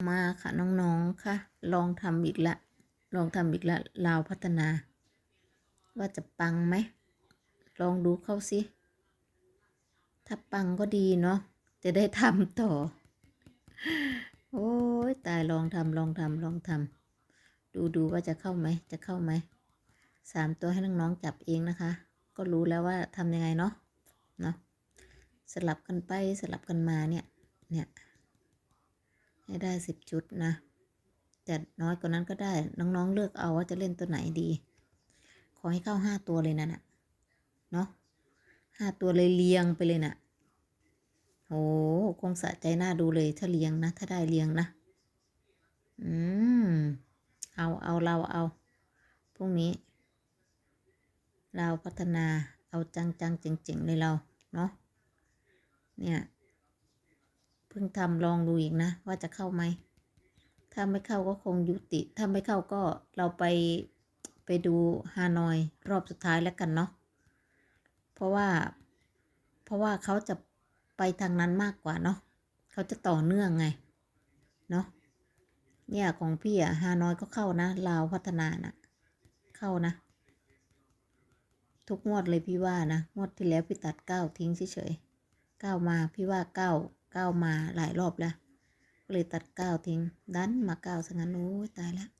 มาค่ะน้องๆค่ะ ลองทำอีกละ ลองทำอีกละลาวพัฒนา ว่าจะปังไหม ลองดูเข้าสิ ถ้าปังก็ดีเนาะจะได้ทำต่อ โอ้ยตายลองทำลองทำลองทำดูดูว่าจะเข้าไหม จะเข้าไหมสามตัวให้น้องๆจับเองนะคะ ก็รู้แล้วว่าทำยังไงเนาะเนาะสลับกันไปสลับกันมาเนี่ยเนี่ย ให้ได้สิบชุดนะแต่น้อยกว่านั้นก็ได้ น้องๆเลือกเอาว่าจะเล่นตัวไหนดี ขอให้เข้าห้าตัวเลยนะน่ะเนาะห้าตัวเลยเรียงไปเลยน่ะโหคงสะใจน่าดูเลยถ้าเรียงนะ ถ้าได้เรียงนะ อืม เอาเอาเราเอาพรุ่งนี้ เราพัฒนาเอาจังจังๆเจ๋งๆเลยเรา เนาะเนี่ย พิ่งทำลองดูอีกนะ ว่าจะเข้าไหม ถ้าไม่เข้าก็คงยุติ ถ้าไม่เข้าก็เราไปไปดูฮานอยรอบสุดท้ายแล้วกันเนาะ เพราะว่า เพราะว่าเขาจะไปทางนั้นมากกว่าเนาะเขาจะต่อเนื่องไง เนาะ เนี่ยของพี่อะฮานอยก็เข้านะ ลาวพัฒนานะเข้านะ ทุกงวดเลยพี่ว่านะ งวดที่แล้วพี่ตัดเก้าทิ้งเฉยๆเก้ามาพี่ว่าเก้า ก้าวมาหลายรอบแล้วก็เลยตัดก้าวทิ้งดันมาก้าวซะงั้นโอ้ตายแล้ว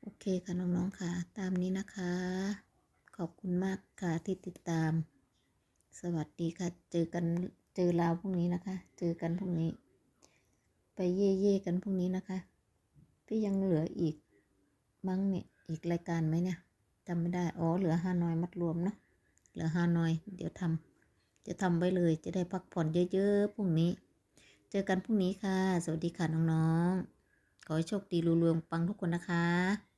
โอเคค่ะน้องๆค่ะ ตามนี้นะคะ ขอบคุณมากค่ะที่ติดตาม สวัสดีค่ะ เจอกันเจอลาวพรุ่งนี้นะคะ เจอกันพรุ่งนี้ ไปเย่เย่กันพรุ่งนี้นะคะ พี่ยังเหลืออีกมั้งเนี่ยอีกรายการไหมเนี่ยจำไม่ได้ อ๋อ เหลือฮานอยมัดรวมเนาะเหลือฮานอย เดี๋ยวทำ จะทำไว้เลยจะได้พักผ่อนเยอะๆพรุ่งนี้ เจอกันพรุ่งนี้ค่ะ สวัสดีค่ะน้องๆ ขอให้โชคดีรวยๆปังทุกคนนะคะ